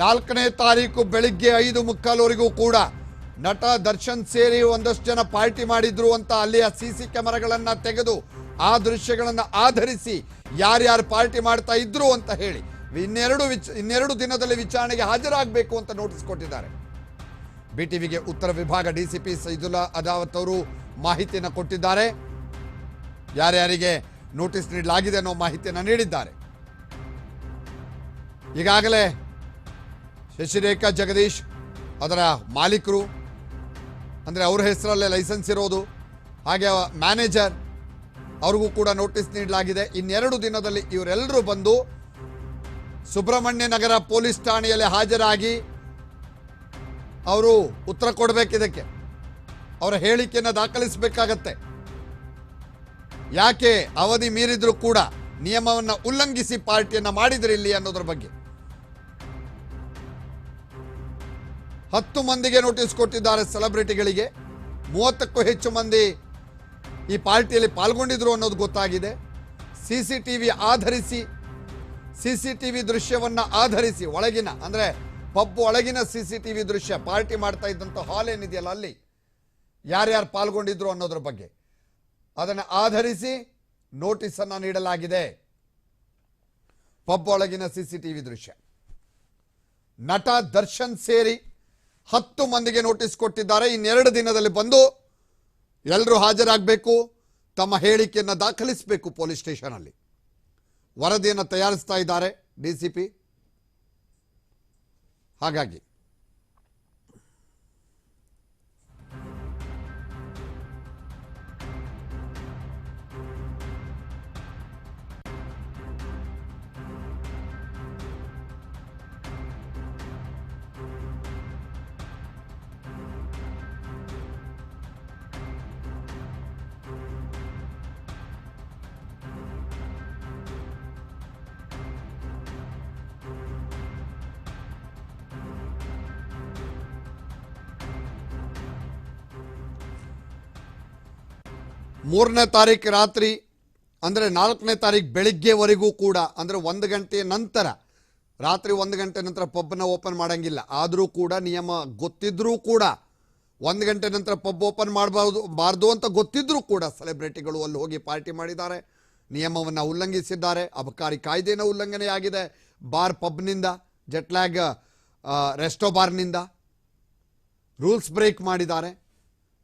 ನಾಲ್ಕನೇ ತಾರೀಕು ಬೆಳಿಗ್ಗೆ ಐದು ಮುಕ್ಕಾಲುವರೆಗೂ ಕೂಡ ನಟ ದರ್ಶನ್ ಸೇರಿ ಒಂದಷ್ಟು ಜನ ಪಾರ್ಟಿ ಮಾಡಿದ್ರು ಅಂತ ಅಲ್ಲಿಯ ಸಿ ಸಿ ಕ್ಯಾಮೆರಾಗಳನ್ನ ತೆಗೆದು ಆ ದೃಶ್ಯಗಳನ್ನು ಆಧರಿಸಿ ಯಾರ್ಯಾರು ಪಾರ್ಟಿ ಮಾಡ್ತಾ ಇದ್ರು ಅಂತ ಹೇಳಿ ಇನ್ನೆರಡು ವಿಚ, ಇನ್ನೆರಡು ದಿನದಲ್ಲಿ ವಿಚಾರಣೆಗೆ ಹಾಜರಾಗಬೇಕು ಅಂತ ನೋಟಿಸ್ ಕೊಟ್ಟಿದ್ದಾರೆ. ಬಿಟಿವಿಗೆ ಉತ್ತರ ವಿಭಾಗ ಡಿಸಿಪಿ ಸೈದುಲ್ಲಾ ಅದಾವತ್ ಅವರು ಮಾಹಿತಿಯನ್ನು ಕೊಟ್ಟಿದ್ದಾರೆ. ಯಾರ್ಯಾರಿಗೆ ನೋಟಿಸ್ ನೀಡಲಾಗಿದೆ ಅನ್ನೋ ಮಾಹಿತಿಯನ್ನು ನೀಡಿದ್ದಾರೆ. ಈಗಾಗಲೇ ಶಶಿರೇಖಾ ಜಗದೀಶ್ ಅದರ ಮಾಲೀಕರು, ಅಂದರೆ ಅವ್ರ ಹೆಸರಲ್ಲೇ ಲೈಸೆನ್ಸ್ ಇರೋದು, ಹಾಗೆ ಮ್ಯಾನೇಜರ್, ಅವ್ರಿಗೂ ಕೂಡ ನೋಟಿಸ್ ನೀಡಲಾಗಿದೆ. ಇನ್ನೆರಡು ದಿನದಲ್ಲಿ ಇವರೆಲ್ಲರೂ ಬಂದು ಸುಬ್ರಹ್ಮಣ್ಯ ನಗರ ಪೊಲೀಸ್ ಠಾಣೆಯಲ್ಲಿ ಹಾಜರಾಗಿ ಅವರು ಉತ್ತರ ಕೊಡಬೇಕಿದಕ್ಕೆ ಅವರ ಹೇಳಿಕೆಯನ್ನು ದಾಖಲಿಸಬೇಕಾಗತ್ತೆ. ಯಾಕೆ ಅವಧಿ ಮೀರಿದ್ರೂ ಕೂಡ ನಿಯಮವನ್ನು ಉಲ್ಲಂಘಿಸಿ ಪಾರ್ಟಿಯನ್ನು ಮಾಡಿದ್ರಿ ಇಲ್ಲಿ ಅನ್ನೋದ್ರ ಬಗ್ಗೆ. ಹತ್ತು ಮಂದಿಗೆ ನೋಟಿಸ್ ಕೊಟ್ಟಿದ್ದಾರೆ ಸೆಲೆಬ್ರಿಟಿಗಳಿಗೆ. ಮೂವತ್ತಕ್ಕೂ ಹೆಚ್ಚು ಮಂದಿ ಈ ಪಾರ್ಟಿಯಲ್ಲಿ ಪಾಲ್ಗೊಂಡಿದ್ರು ಅನ್ನೋದು ಗೊತ್ತಾಗಿದೆ. ಸಿ ಸಿ ಟಿ ವಿ ಆಧರಿಸಿ ಸಿ ಸಿ ಟಿ ವಿ ದೃಶ್ಯವನ್ನು ಆಧರಿಸಿ ಒಳಗಿನ, ಅಂದರೆ ಪಬ್ ಒಳಗಿನ ಸಿ ಸಿ ಟಿ ವಿ ದೃಶ್ಯ ಪಾರ್ಟಿ ಮಾಡ್ತಾ ಇದ್ದಂಥ ಹಾಲ್ ಏನಿದೆಯಲ್ಲ ಅಲ್ಲಿ? ಯಾರ್ಯಾರು ಪಾಲ್ಗೊಂಡಿದ್ರು ಅನ್ನೋದ್ರ ಬಗ್ಗೆ. ಅದನ್ನು ಆಧರಿಸಿ ನೋಟಿಸನ್ನು ನೀಡಲಾಗಿದೆ. ಪಬ್ ಒಳಗಿನ ಸಿ ಸಿ ಟಿ ವಿ ದೃಶ್ಯ. ನಟ ದರ್ಶನ್ ಸೇರಿ ಹತ್ತು ಮಂದಿಗೆ ನೋಟಿಸ್ ಕೊಟ್ಟಿದ್ದಾರೆ. ಇನ್ನೆರಡು ದಿನದಲ್ಲಿ ಬಂದು ಎಲ್ಲರೂ ಹಾಜರಾಗಬೇಕು. ತಮ್ಮ ಹೇಳಿಕೆಯನ್ನು ದಾಖಲಿಸಬೇಕು ಪೊಲೀಸ್ ಸ್ಟೇಷನಲ್ಲಿ ವರದಿಯನ್ನು ತಯಾರಿಸ್ತಾ ಇದ್ದಾರೆ ಡಿ ಸಿ ಪಿ. ಹಾಗಾಗಿ ಮೂರನೇ ತಾರೀಕು ರಾತ್ರಿ, ಅಂದರೆ ನಾಲ್ಕನೇ ತಾರೀಕು ಬೆಳಿಗ್ಗೆವರೆಗೂ ಕೂಡ, ಅಂದರೆ ಒಂದು ಗಂಟೆಯ ನಂತರ, ರಾತ್ರಿ ಒಂದು ಗಂಟೆ ನಂತರ ಪಬ್ನ ಓಪನ್ ಮಾಡೋಂಗಿಲ್ಲ. ಆದರೂ ಕೂಡ ನಿಯಮ ಗೊತ್ತಿದ್ರೂ ಕೂಡ, ಒಂದು ಗಂಟೆ ನಂತರ ಪಬ್ ಓಪನ್ ಮಾಡಬಾರ್ದು, ಬಾರ್ದು ಅಂತ ಗೊತ್ತಿದ್ರೂ ಕೂಡ ಸೆಲೆಬ್ರಿಟಿಗಳು ಅಲ್ಲಿ ಹೋಗಿ ಪಾರ್ಟಿ ಮಾಡಿದ್ದಾರೆ. ನಿಯಮವನ್ನು ಉಲ್ಲಂಘಿಸಿದ್ದಾರೆ. ಅಬಕಾರಿ ಕಾಯ್ದೆನ ಉಲ್ಲಂಘನೆಯಾಗಿದೆ. ಬಾರ್ ಪಬ್ನಿಂದ, ಜೆಟ್ಲ್ಯಾಗ್ ರೆಸ್ಟೋ ಬಾರ್ನಿಂದ, ರೂಲ್ಸ್ ಬ್ರೇಕ್ ಮಾಡಿದ್ದಾರೆ.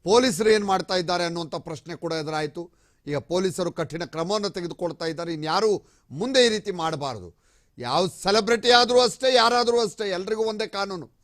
ಪೊಲೀಸರು ಏನು ಮಾಡ್ತಾ ಇದ್ದಾರೆ ಅನ್ನುವಂಥ ಪ್ರಶ್ನೆ ಕೂಡ ಎದುರಾಯಿತು. ಈಗ ಪೊಲೀಸರು ಕಠಿಣ ಕ್ರಮವನ್ನು ತೆಗೆದುಕೊಳ್ತಾ ಇದ್ದಾರೆ. ಇನ್ಯಾರೂ ಮುಂದೆ ಈ ರೀತಿ ಮಾಡಬಾರ್ದು. ಯಾವ ಸೆಲೆಬ್ರಿಟಿ ಆದರೂ ಅಷ್ಟೇ, ಯಾರಾದರೂ ಅಷ್ಟೇ, ಎಲ್ರಿಗೂ ಒಂದೇ ಕಾನೂನು.